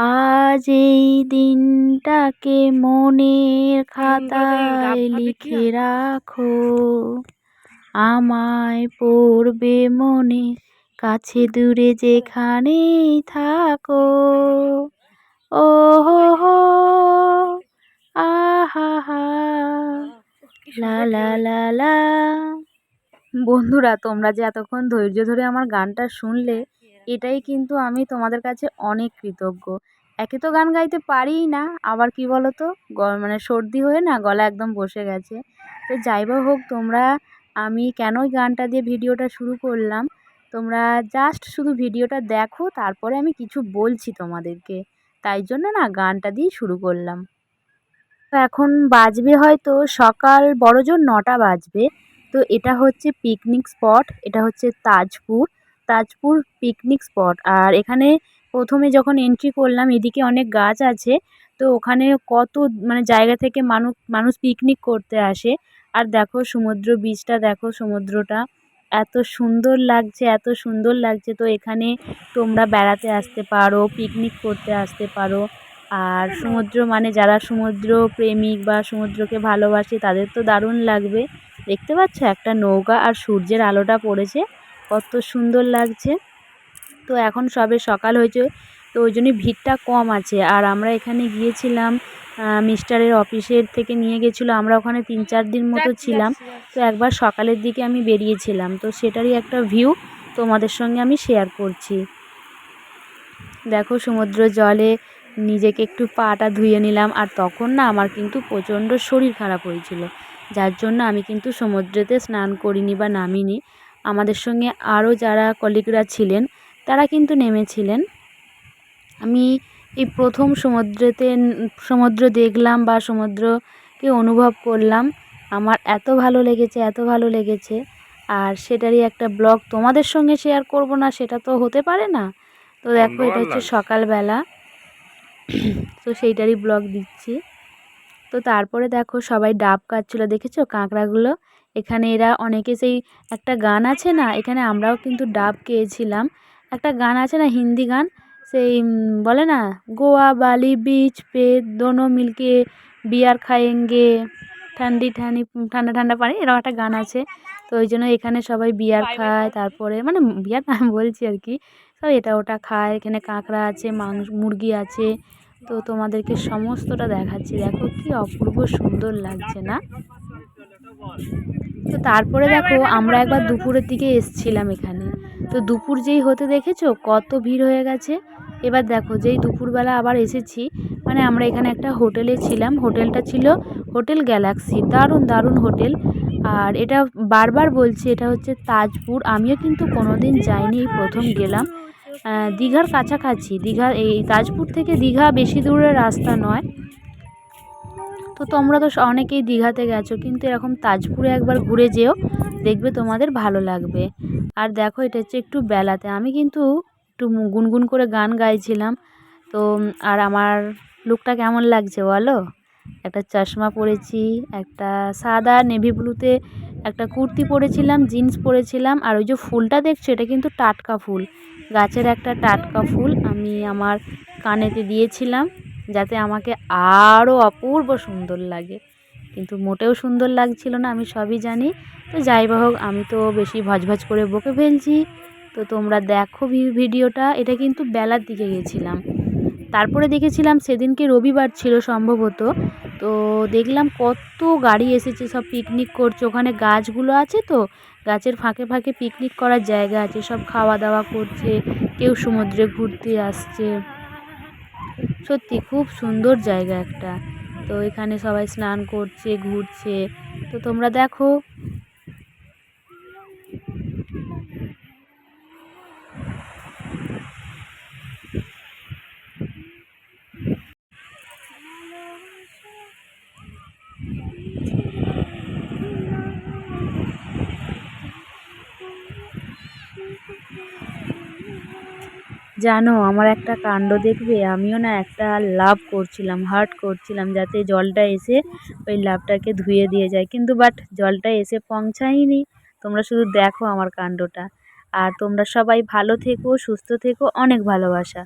আজ এই দিনটাকে মনের খাতায় লিখে রাখো। আমায় পড়বে মনে কাছে দূরে যেখানেই থাকো। ও হো হো আহা হা। লা লা লা লা। বন্ধুরা তোমরা যে এতক্ষণ ধৈর্য ধরে আমার গানটা শুনলে এটাই কিন্তু আমি তোমাদের কাছে অনেক কৃতজ্ঞ। একে তো গান গাইতে পারিই না, আবার কি বলো তো মানে সর্দি হয়ে না গলা একদম বসে গেছে। তো যাই হোক, তোমরা, আমি কেনই গানটা দিয়ে ভিডিওটা শুরু করলাম? তোমরা জাস্ট শুধু ভিডিওটা দেখো, তারপরে আমি কিছু বলছি তোমাদেরকে। তাই জন্য না গানটা দিয়ে শুরু করলাম। তো এখন বাজবে হয়তো সকাল বড়জোর নটা বাজবে। তো এটা হচ্ছে পিকনিক স্পট এটা হচ্ছে তাজপুর। তাজপুর পিকনিক স্পট আর এখানে প্রথমে যখন এন্ট্রি করলাম, এদিকে অনেক গাছ আছে, তো ওখানে কত মানে জায়গা থেকে মানুষ মানুষ পিকনিক করতে আসে। আর দেখো সমুদ্র বীচটা দেখো সমুদ্রটা, এত সুন্দর লাগছে, এত সুন্দর লাগছে। তো এখানে তোমরা বেড়াতে আসতে পারো পিকনিক করতে আসতে পারো। আর সমুদ্র মানে যারা সমুদ্র প্রেমিক বা সমুদ্রকে ভালোবাসে, তাদের তো দারুণ লাগবে। দেখতে পাচ্ছ একটা নৌকা আর সূর্যের আলোটা পড়েছে। কত সুন্দর লাগছে। তো এখন সবে সকাল হয়েছে তো ওই জন্যই ভিড়টা কম আছে। আর আমরা এখানে গিয়েছিলাম মিস্টারের অফিসের থেকে নিয়ে গেছিল। আমরা ওখানে তিন চার দিন মতো ছিলাম। তো একবার সকালের দিকে আমি বেরিয়েছিলাম। তো সেটারই একটা ভিউ তোমাদের সঙ্গে আমি শেয়ার করছি। দেখো সমুদ্র জলে নিজেকে একটু পাটা ধুয়ে নিলাম আর তখন না আমার কিন্তু প্রচণ্ড শরীর খারাপ হয়েছিল। যার জন্য আমি কিন্তু সমুদ্রেতে স্নান করিনি বা নামিনি। আমাদের সঙ্গে আরও যারা কলিগরা ছিলেন তারা কিন্তু নেমেছিলেন। আমি এই প্রথম সমুদ্রেতে সমুদ্র দেখলাম বা সমুদ্রকে অনুভব করলাম। আমার এত ভালো লেগেছে এত ভালো লেগেছে। আর সেটারই একটা ব্লগ তোমাদের সঙ্গে শেয়ার করব না সেটা তো হতে পারে না। তো দেখো এটা হচ্ছে সকালবেলা। তো সেইটারই ব্লগ দিচ্ছি। তো তারপরে দেখো সবাই ডাব কাটছিলো দেখেছ? কাঁকড়াগুলো। এখানে এরা অনেকে সেই একটা গান আছে না এখানে আমরাও কিন্তু ডাব খেয়েছিলাম। একটা গান আছে না হিন্দি গান? সেই বলে না গোয়া বালি বিচ পে দোনো মিলকে বিয়ার খায়েঙ্গে ঠান্ডি ঠান্ডি ঠান্ডা ঠান্ডা পানি। এরকম একটা গান আছে। তো ওই জন্য এখানে সবাই বিয়ার খায় তারপরে মানে বিয়ার না বলছি আর কি। সব এটা ওটা খায় এখানে কাঁকড়া আছে মাংস মুরগি আছে। তো তোমাদেরকে সমস্তটা দেখাচ্ছি। দেখো কি অপূর্ব সুন্দর লাগছে না? তো তারপরে দেখো আমরা একবার দুপুরের দিকে এসছিলাম এখানে। তো দুপুর যেই হতে দেখেছ কত ভিড় হয়ে গেছে। এবার দেখো যেই দুপুরবেলা আবার এসেছি মানে আমরা এখানে একটা হোটেলে ছিলাম। হোটেলটা ছিল হোটেল গ্যালাক্সি দারুণ দারুণ হোটেল। আর এটা বারবার বলছি এটা হচ্ছে তাজপুর। আমিও কিন্তু কোনো দিন যাইনি এই প্রথম গেলাম। দীঘার কাছাকাছি দীঘা এই তাজপুর থেকে দীঘা বেশি দূরের রাস্তা নয়। তো তোমরা তো অনেকেই দীঘাতে গেছো, কিন্তু এরকম তাজপুরে একবার ঘুরে যেও, দেখবে তোমাদের ভালো লাগবে। আর দেখো, এটা হচ্ছে একটু বেলাতে। আমি কিন্তু একটু গুনগুন করে গান গাইছিলাম, তো আর আমার লুকটা কেমন লাগছে বলো? একটা চশমা পরেছি, একটা সাদা নেভি ব্লুতে একটা কুর্তি পরেছিলাম জিন্স পরেছিলাম, আর ওই যে ফুলটা দেখছ, এটা কিন্তু টাটকা ফুল। গাছের একটা টাটকা ফুল আমি আমার কানেতে দিয়েছিলাম। যাতে আমাকে আরও অপূর্ব সুন্দর লাগে। কিন্তু মোটেও সুন্দর লাগছিল না, আমি সবই জানি। তো যাই হোক, আমি তো বেশি ভজভজ করে বকে ফেলছি। তো তোমরা দেখো ভিডিওটা। এটা কিন্তু বেলার দিকে গেছিলাম। তারপরে দেখেছিলাম সেদিনকে রবিবার ছিল সম্ভবত। তো দেখলাম কত গাড়ি এসেছে, সব পিকনিক করছে। ওখানে গাছগুলো আছে তো, গাছের ফাঁকে ফাঁকে পিকনিক করার জায়গা আছে। সব খাওয়া দাওয়া করছে, কেউ সমুদ্রে ঘুরতে আসছে। সত্যি খুব সুন্দর জায়গা একটা। তো এখানে সবাই স্নান করছে ঘুরছে। তো তোমরা দেখো। জানো, আমার একটা কাণ্ড দেখবে, আমিও না একটা লাভ করছিলাম হার্ট করছিলাম, যাতে জলটা এসে ওই লাভটাকে ধুয়ে দিয়ে যায়। কিন্তু বাট জলটা এসে পৌঁছায়নি। তোমরা শুধু দেখো আমার কাণ্ডটা। আর তোমরা সবাই ভালো থেকো, সুস্থ থেকো, অনেক ভালোবাসা।